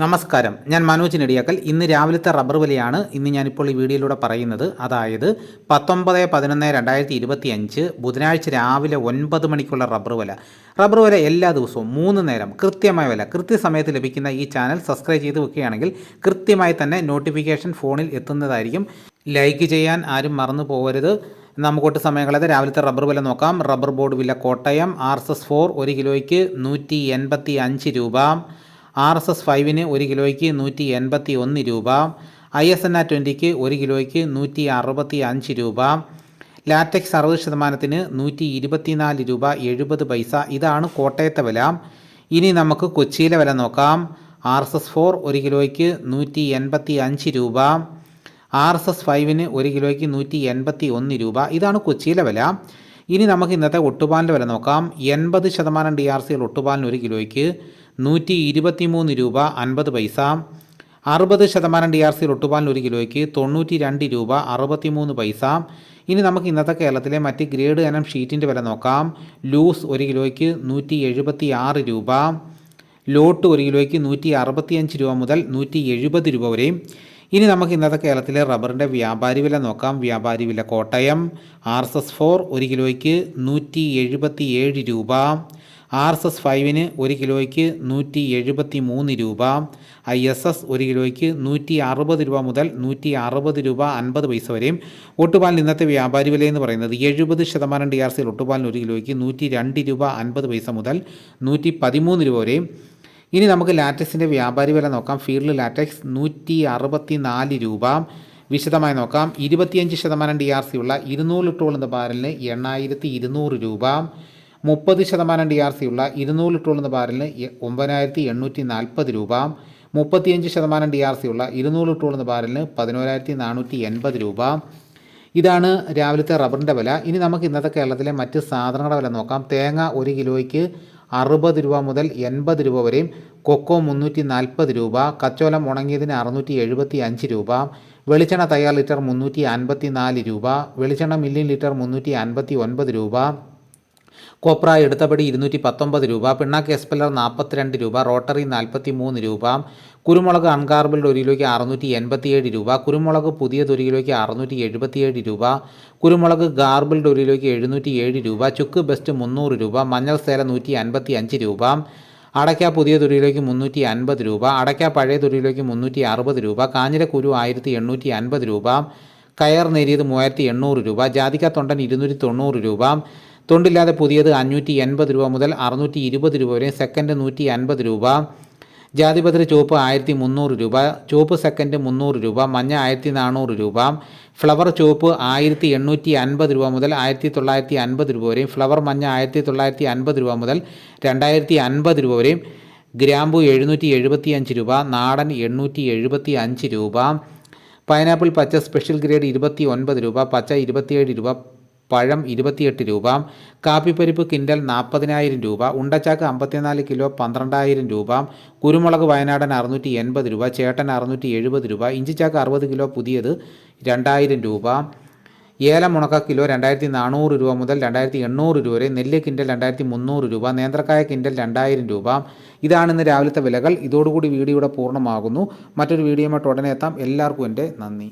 നമസ്കാരം. ഞാൻ മനോജ് നെടിയാക്കൽ. ഇന്ന് രാവിലത്തെ റബ്ബർ വിലയാണ് ഇന്ന് ഞാനിപ്പോൾ ഈ വീഡിയോയിലൂടെ പറയുന്നത്. അതായത് പത്തൊമ്പത് പതിനൊന്ന് രണ്ടായിരത്തി ഇരുപത്തി അഞ്ച് ബുധനാഴ്ച രാവിലെ ഒൻപത് മണിക്കുള്ള റബ്ബർ വില. റബ്ബർ വില എല്ലാ ദിവസവും മൂന്ന് നേരം കൃത്യമായ വില. കൃത്യസമയത്ത് ലഭിക്കുന്ന ഈ ചാനൽ സബ്സ്ക്രൈബ് ചെയ്ത് വെക്കുകയാണെങ്കിൽ കൃത്യമായി തന്നെ നോട്ടിഫിക്കേഷൻ ഫോണിൽ എത്തുന്നതായിരിക്കും. ലൈക്ക് ചെയ്യാൻ ആരും മറന്നു പോകരുത്. നമുക്കൊട്ട് സമയങ്ങളത് രാവിലത്തെ റബ്ബർ വില നോക്കാം. റബ്ബർ ബോർഡ് വില Kottayam R S S four ഒരു കിലോയ്ക്ക് നൂറ്റി എൺപത്തി അഞ്ച് രൂപ. ആർ എസ് എസ് ഫൈവിന് ഒരു കിലോയ്ക്ക് നൂറ്റി എൺപത്തി ഒന്ന് രൂപ ഐ എസ് എൻ ആർ ട്വന്റിക്ക് ഒരു കിലോയ്ക്ക് നൂറ്റി അറുപത്തി അഞ്ച് രൂപ ലാറ്റക്സ് അറുപത് ശതമാനത്തിന് നൂറ്റി ഇരുപത്തിനാല് രൂപ എഴുപത് പൈസ. ഇതാണ് കോട്ടയത്തെ വില. ഇനി നമുക്ക് കൊച്ചിയിലെ വില നോക്കാം. ആർ എസ് എസ് ഫോർ ഒരു കിലോയ്ക്ക് നൂറ്റി എൺപത്തി അഞ്ച് രൂപ ആർ എസ് എസ് ഫൈവിന് ഒരു കിലോയ്ക്ക് നൂറ്റി എൺപത്തി ഒന്ന് രൂപ. ഇതാണ് കൊച്ചിയിലെ വില. ഇനി നമുക്ക് ഇന്നത്തെ ഒട്ടുപാലിന്റെ വില നോക്കാം. എൺപത് ശതമാനം ഡി ആർ സിയിൽ ഒട്ടുപാലിന് ഒരു കിലോയ്ക്ക് നൂറ്റി ഇരുപത്തി മൂന്ന് രൂപ അൻപത് പൈസ. അറുപത് ശതമാനം ഡി ആർ സി ഒട്ടുപാലിന് ഒരു കിലോയ്ക്ക് തൊണ്ണൂറ്റി രണ്ട് രൂപ അറുപത്തി മൂന്ന് പൈസ. ഇനി നമുക്ക് ഇന്നത്തെ കേരളത്തിലെ മറ്റ് ഗ്രേഡ് ഇനം ഷീറ്റിന്റെ വില നോക്കാം. ലൂസ് ഒരു കിലോയ്ക്ക് നൂറ്റി എഴുപത്തി ആറ് രൂപ. ലോട്ട് ഒരു കിലോയ്ക്ക് നൂറ്റി അറുപത്തിയഞ്ച് രൂപ മുതൽ നൂറ്റി എഴുപത് രൂപ വരെയും. ഇനി നമുക്ക് ഇന്നത്തെ കേരളത്തിലെ റബ്ബറിന്റെ വ്യാപാരി വില നോക്കാം. വ്യാപാരി വില Kottayam R S S four ഒരു കിലോയ്ക്ക് നൂറ്റി എഴുപത്തി ഏഴ് രൂപ. ആർ എസ് എസ് ഫൈവിന് ഒരു കിലോയ്ക്ക് നൂറ്റി എഴുപത്തി മൂന്ന് രൂപ. ഐ എസ് എസ് ഒരു കിലോയ്ക്ക് നൂറ്റി അറുപത് രൂപ മുതൽ നൂറ്റി അറുപത് രൂപ അൻപത് പൈസ വരെയും. ഒട്ടുപാലിന് ഇന്നത്തെ വ്യാപാരി വില എന്ന് പറയുന്നത് എഴുപത് ശതമാനം ഡി ആർ സിയിൽ ഒട്ടുപാലിന് ഒരു കിലോയ്ക്ക് നൂറ്റി രണ്ട് രൂപ അൻപത് പൈസ മുതൽ നൂറ്റി പതിമൂന്ന് രൂപ വരെയും. ഇനി നമുക്ക് ലാറ്റക്സിന്റെ വ്യാപാരി വില നോക്കാം. ഫീൽഡ് ലാറ്റക്സ് നൂറ്റി അറുപത്തി നാല് രൂപ. വിശദമായി നോക്കാം. ഇരുപത്തിയഞ്ച് ശതമാനം ഡി ആർ സി ഉള്ള ഇരുന്നൂറ് ലിറ്ററോളം എന്ന ബാരലിന് എണ്ണായിരത്തി ഇരുന്നൂറ് രൂപ. മുപ്പത് ശതമാനം ഡി ആർ സി ഉള്ള ഇരുന്നൂറ് ലിറ്ററോളം എന്ന ബാരലിന് ഒമ്പതിനായിരത്തി എണ്ണൂറ്റി നാൽപ്പത് രൂപ. മുപ്പത്തിയഞ്ച് ശതമാനം ഡി ആർ സി ഉള്ള ഇരുന്നൂറ് ലിറ്ററോളം എന്ന ബാരലിന് പതിനോരായിരത്തി നാനൂറ്റി എൺപത് രൂപ. ഇതാണ് രാവിലത്തെ റബ്ബറിന്റെ വില. ഇനി നമുക്ക് ഇന്നത്തെ കേരളത്തിലെ മറ്റ് സാധനങ്ങളുടെ വില നോക്കാം. തേങ്ങ ഒരു കിലോയ്ക്ക് അറുപത് രൂപ മുതൽ എൺപത് രൂപ വരെയും കൊക്കോ മുന്നൂറ്റി നാൽപ്പത് രൂപ കച്ചോലം ഉണങ്ങിയതിന് അറുന്നൂറ്റി എഴുപത്തി അഞ്ച് രൂപ വെളിച്ചെണ്ണ തയ്യാർ ലിറ്റർ മുന്നൂറ്റി അൻപത്തി നാല് രൂപ വെളിച്ചെണ്ണ മില്ലിൻ ലിറ്റർ മുന്നൂറ്റി അൻപത്തി ഒൻപത് രൂപ കോപ്ര എടുത്തപടി ഇരുന്നൂറ്റി പത്തൊമ്പത് രൂപ പിണ്ണാക്ക് എസ്പെല്ലർ നാൽപ്പത്തിരണ്ട് രൂപ റോട്ടറി നാൽപ്പത്തി മൂന്ന് രൂപ കുരുമുളക് അൺകാർബിൾഡ് ഒരു കിലോയ്ക്ക് അറുന്നൂറ്റി എൺപത്തിയേഴ് രൂപ കുരുമുളക് പുതിയത് ഒരു കിലോയ്ക്ക് അറുന്നൂറ്റി എഴുപത്തിയേഴ് രൂപ കുരുമുളക് ഗാർബിൾഡ് ഒരു കിലോയ്ക്ക് എഴുന്നൂറ്റി ഏഴ് രൂപ ചുക്ക് ബെസ്റ്റ് മുന്നൂറ് രൂപ മഞ്ഞൾ സേല നൂറ്റി അൻപത്തി അഞ്ച് രൂപ അടയ്ക്ക പുതിയ തുരിയിലേക്ക് മുന്നൂറ്റി അൻപത് രൂപ അടയ്ക്ക പഴയ തുരിയിലേക്ക് മുന്നൂറ്റി അറുപത് രൂപ കാഞ്ഞിരക്കുരു ആയിരത്തി എണ്ണൂറ്റി അൻപത് രൂപ കയർ നേരിയത് മൂവായിരത്തി എണ്ണൂറ് രൂപ ജാതിക്ക തൊണ്ടൻ ഇരുന്നൂറ്റി തൊണ്ണൂറ് രൂപ തൊണ്ടില്ലാതെ പുതിയത് അഞ്ഞൂറ്റി എൺപത് രൂപ മുതൽ അറുന്നൂറ്റി ഇരുപത് രൂപ വരെ സെക്കൻഡ് നൂറ്റി അൻപത് രൂപ. ജാതിപത്രി ചുവപ്പ് ആയിരത്തി മുന്നൂറ് രൂപ ചുവപ്പ് സെക്കൻഡ് മുന്നൂറ് രൂപ മഞ്ഞ ആയിരത്തി നാനൂറ് രൂപ. ഫ്ലവർ ചുവപ്പ് ആയിരത്തി എണ്ണൂറ്റി അൻപത് രൂപ മുതൽ ആയിരത്തി തൊള്ളായിരത്തി അൻപത് രൂപ വരെയും ഫ്ലവർ മഞ്ഞ ആയിരത്തി തൊള്ളായിരത്തി അൻപത് രൂപ മുതൽ രണ്ടായിരത്തി അൻപത് രൂപ വരെയും ഗ്രാമ്പു എഴുന്നൂറ്റി എഴുപത്തി അഞ്ച് രൂപ നാടൻ എണ്ണൂറ്റി എഴുപത്തി അഞ്ച് രൂപ. പൈനാപ്പിൾ പച്ച സ്പെഷ്യൽ ഗ്രേഡ് ഇരുപത്തി ഒൻപത് രൂപ പച്ച ഇരുപത്തിയേഴ് രൂപ പഴം ഇരുപത്തിയെട്ട് രൂപ കാപ്പിപ്പരിപ്പ് കിൻഡൽ നാൽപ്പതിനായിരം രൂപ ഉണ്ടച്ചാക്ക് അമ്പത്തിനാല് കിലോ പന്ത്രണ്ടായിരം രൂപ കുരുമുളക് വയനാടൻ അറുന്നൂറ്റി എൺപത് രൂപ ചേട്ടൻ അറുന്നൂറ്റി എഴുപത് രൂപ ഇഞ്ചിച്ചാക്ക് അറുപത് കിലോ പുതിയത് രണ്ടായിരം രൂപ ഏലം ഉണക്ക കിലോ രണ്ടായിരത്തി നാനൂറ് രൂപ മുതൽ രണ്ടായിരത്തി എണ്ണൂറ് രൂപ വരെ നെല്ല് കിൻഡൽ രണ്ടായിരത്തി മുന്നൂറ് രൂപ നേന്ത്രക്കായ കിൻഡൽ രണ്ടായിരം രൂപ. ഇതാണ് ഇന്ന് രാവിലത്തെ വിലകൾ. ഇതോടുകൂടി വീഡിയോയുടെ പൂർണമാകുന്നു. മറ്റൊരു വീഡിയോയുമായിട്ട് ഉടനെ എത്താം. എല്ലാവർക്കും എന്റെ നന്ദി.